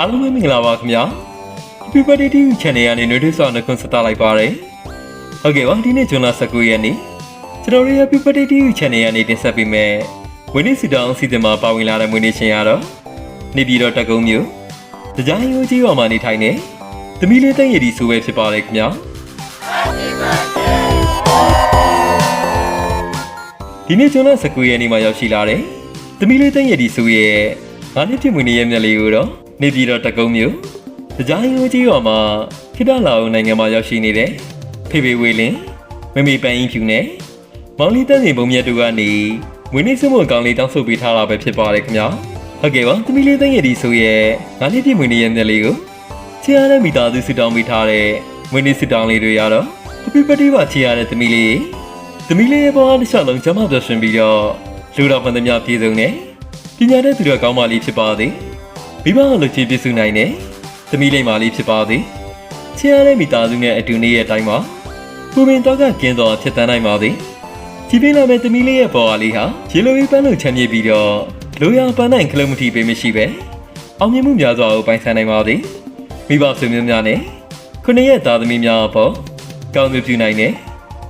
အားလုံးပဲမင်္ဂလာပါခင်ဗျာ Happy Birthday TV Channel ကနေနှွေးထွေးစွာနှုတ်ခွန်းဆက်သလိုက်ပါတယ်ဟုတ်ကဲ့ပါဒီနေ့ဇွန်လ19ရက်နေ့ကျွန်တော်တို့ Happy Birthday TV Channel ကနေတင်ဆက်ပေးမယ်ဝင်းနေစီတောင်စီစဉ်မှာပါဝင်လာတဲ့မွေးနေ့ရှင်ရတော့နေပြည်တော်တက်ကုန်းမြို့တကြိုင်ရိုးကြီးရွာမှာနေထိုင်နေသမီးလေးတန်းရည်ဒီဆိုပဲဖြစ်ပါတယ်ခင်ဗျာဒီနေ့ဇွန်လ19ရက်နေ့မှာရောက်ရှိလာတဲ့သမီးလေးတန်းရည်ဒီဆိုရဲ့ငါးနှစ်ပြည့်မွေးနေ့ရဲ့မြတ်လေးကိုတော့ နေပြည်တော်တက်ကုန်းမြို့။ကြားရိုးကြီးရွာမှာခိတလာဦးနိုင်ငံမှာရောက်ရှိနေတဲ့ဖေဖေဝေလင်းမမေပန်းရင်ဖြူနဲ့မောင်လေးတန်းစင်ပုံမြတ်တို့ကနေဝင်းနေစုမအကောင်လေးတောင်းဆိုပေးထားတာပဲဖြစ်ပါတယ်ခင်ဗျာ။ဟုတ်ကဲ့ပါသမီးလေးတန်းရည်ဒီဆိုရဲ့ငါးနှစ်ပြည့်မွေးနေ့ရဲ့နေ့လေးကိုချီရတဲ့မိသားစုဆူတောင်းပေးထားတဲ့ဝင်းနေဆူတောင်းလေးတွေရတော့ Happy birthday ပါချီရတဲ့သမီးလေးသမီးလေးရဲ့ဘဝတစ်လျှောက်လုံးကျမ်းမာပျော်ရွှင်ပြီးတော့လူတော်မှန်သမျှပြည့်စုံနေပညာတတ်သူတော်ကောင်းမလေးဖြစ်ပါသည် မိဘအလုပ်ကြီးပြည့်စုံနိုင်တဲ့သမီးလေးမလေးဖြစ်ပါသည်ချစ်ရတဲ့မိသားစုနဲ့အတူနေရဲ့အတိုင်းမှာပူပင်တော့ကကင်းတော်ဖြစ်တန်းနိုင်ပါသည်ကြည်ပေးလာမဲ့သမီးလေးရဲ့ပေါ်အားလေးဟာရေလိုပြီးပန်းလို့ချမ်းမြေ့ပြီးတော့လိုရပန်းနိုင်ခလုံးမထီပေးမရှိပဲအောင်မြင်မှုများစွာကိုပိုင်ဆိုင်နိုင်ပါသည်မိဘဆွေမျိုးများနဲ့ခုနှစ်ရဲ့သားသမီးများအပေါ်ကောင်းမြတ်ပြုနိုင်တဲ့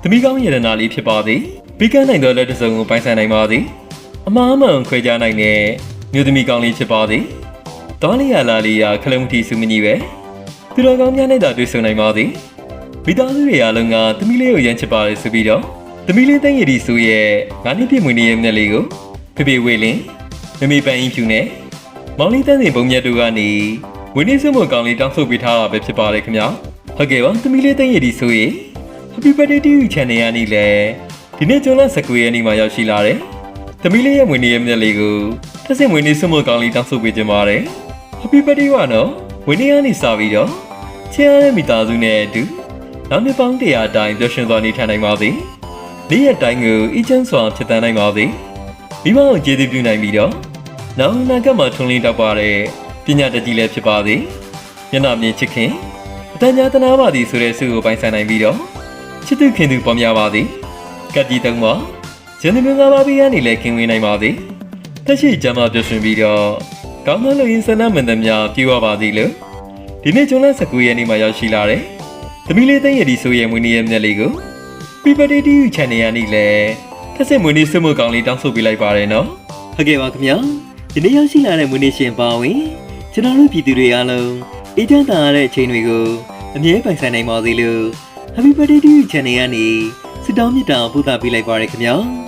သမီးကောင်းရတနာလေးဖြစ်ပါသည်ပြီးကန်းနိုင်သောလက်တစ်စုံကိုပိုင်ဆိုင်နိုင်ပါသည်အမားအမှန်ခွဲခြားနိုင်တဲ့မျိုးသမီးကောင်းလေးဖြစ်ပါသည် တောင်းလျာလာလီယာခလုံးတီစုမကြီးပဲသူတော်ကောင်းများနဲ့သာတွေ့ဆုံနိုင်ပါသည်မိသားစုတွေအားလုံးကသမီးလေးကိုရမ်းချစ်ပါလေဆိုပြီးတော့သမီးလေးတန်းရည်ဒီဆိုရဲ့ငါးနှစ်ပြည့်မွေးနေ့ရဲ့မျက်လေးကိုဖေဖေဝေလင်းမမေပန်းရင်ဖြူနဲ့မောင်လေးတန်းစင်ပုံမြတ်တို့ကနေဝင်းနေစုမကောင်လေးတောင်းဆိုပေးထားတာပဲဖြစ်ပါတယ်ခင်ဗျာဟုတ်ကဲ့ပါသမီးလေးတန်းရည်ဒီဆိုရဲ့ Happy Birthday to you channel ကနေလေဒီနေ့ကျွန်းလ19ရက်နေ့မှာရောက်ရှိလာတယ်သမီးလေးရဲ့မွေးနေ့ရဲ့မျက်လေးကိုတစ်စင်မွေးနေ့စုမကောင်လေးတောင်းဆိုပေးခြင်းပါတယ် Happy birthday ပါနော်ဝင်းနေရနေစပြီးတော့ချစ်ရတဲ့မိသားစုနဲ့အတူနောက်နှစ်ပေါင်း100အတိုင်းပျော်ရွှင်စွာနေထိုင်နိုင်ပါစေနေ့ရက်တိုင်းကိုအီချမ်းစွာဖြစ်တန်းနိုင်ပါစေမိဘကိုကျေးဇူးပြုနိုင်ပြီးတော့နောက်အနာဂတ်မှာထွန်းလင်းတောက်ပါတဲ့ပညာတတ်ကြီးလည်းဖြစ်ပါစေမျက်နှာမြင်ချစ်ခင်အတန်ကြာတနာပါသည်ဆိုတဲ့ဆုကိုပိုင်ဆိုင်နိုင်ပြီးတော့ချစ်သူခင်သူပေါ်များပါစေကတ်ကြီးတုံးပါဇန်နမင်္ဂလာပါပြီးကနေလည်းခင်ဝင်နိုင်ပါစေတက်ရှိကြမ်းမှပျော်ရွှင်ပြီးတော့ ကောင်းမလို့ရင်ဆန္ဒမန်သမျှပြေဝပါသည်လို့ဒီနေ့ကျွန်းလ19ရက်နေ့မှာရောက်ရှိလာတယ်။သမီးလေးသိန်းရည်ဒီဆိုရဲ့မွေးနေ့ရဲ့မျက်လေးကို People TV Channel ကနေလည်းတစ်စက်မွေးနေ့စုမှုကောင်းလေးတောင်းဆိုပေးလိုက်ပါတယ်နော်။ဟုတ်ကဲ့ပါခင်ဗျာ။ဒီနေ့ရောက်ရှိလာတဲ့မွေးနေ့ရှင်ပါဝင်ကျွန်တော်တို့ပြည်သူတွေအားလုံးအေးချမ်းသာရတဲ့အချိန်တွေကိုအမြဲပိုင်ဆိုင်နိုင်ပါစေလို့ Happy Birthday TV Channel ကနေဆုတောင်းမြတ်တာပို့သပေးလိုက်ပါရခင်ဗျာ။